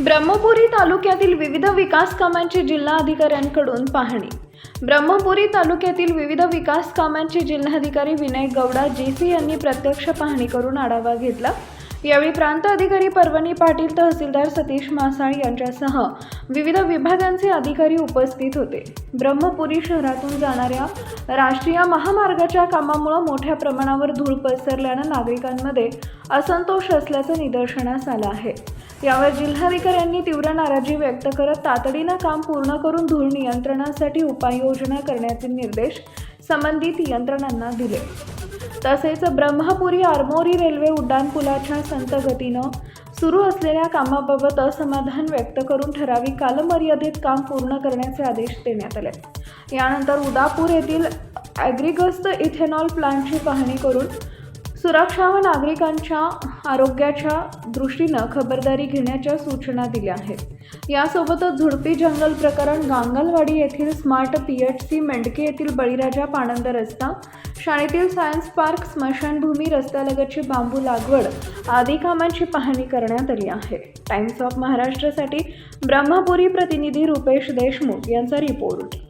ब्रह्मपुरी तालुक्यातील विविध विकास कामांची जिल्हा अधिकाऱ्यांकडून पाहणी. ब्रह्मपुरी तालुक्यातील विविध विकास कामांची जिल्हाधिकारी विनय गौडा जेसी यांनी प्रत्यक्ष पाहणी करून आढावा घेतला. यावेळी प्रांत अधिकारी पर्वणी पाटील तहसीलदार सतीश मासाळ यांच्यासह विविध विभागांचे अधिकारी उपस्थित होते. ब्रह्मपुरी शहरातून जाणाऱ्या राष्ट्रीय महामार्गाच्या कामामुळं मोठ्या प्रमाणावर धूळ पसरल्यानं नागरिकांमध्ये असंतोष असल्याचं निदर्शनास आलं आहे. यावर जिल्हाधिकाऱ्यांनी तीव्र नाराजी व्यक्त करत तातडीनं काम पूर्ण करून धूळ नियंत्रणासाठी उपाययोजना करण्याचे निर्देश संबंधित यंत्रणांना दिले. तसेच ब्रह्मपुरी आरमोरी रेल्वे उड्डाणपुलाच्या संत गतीनं सुरू असलेल्या कामाबाबत असमाधान व्यक्त करून ठराविक कालमर्यादेत काम पूर्ण करण्याचे आदेश देण्यात आले. यानंतर उदापूर येथील ॲग्रिगस्त इथेनॉल प्लांटची पाहणी करून सुरक्षा व नागरिकांच्या आरोग्याच्या दृष्टीनं खबरदारी घेण्याच्या सूचना दिल्या आहेत. यासोबतच झुडपी जंगल प्रकरण गांगलवाडी येथील smart P H C Mendhake येथील बळीराजा पाणंद रस्ता शाळेतील सायन्स पार्क स्मशानभूमी रस्त्यालगतची बांबू लागवड आदी कामांची पाहणी करण्यात आली आहे. टाइम्स ऑफ महाराष्ट्रासाठी ब्रह्मपुरी प्रतिनिधी रुपेश देशमुख यांचा रिपोर्ट.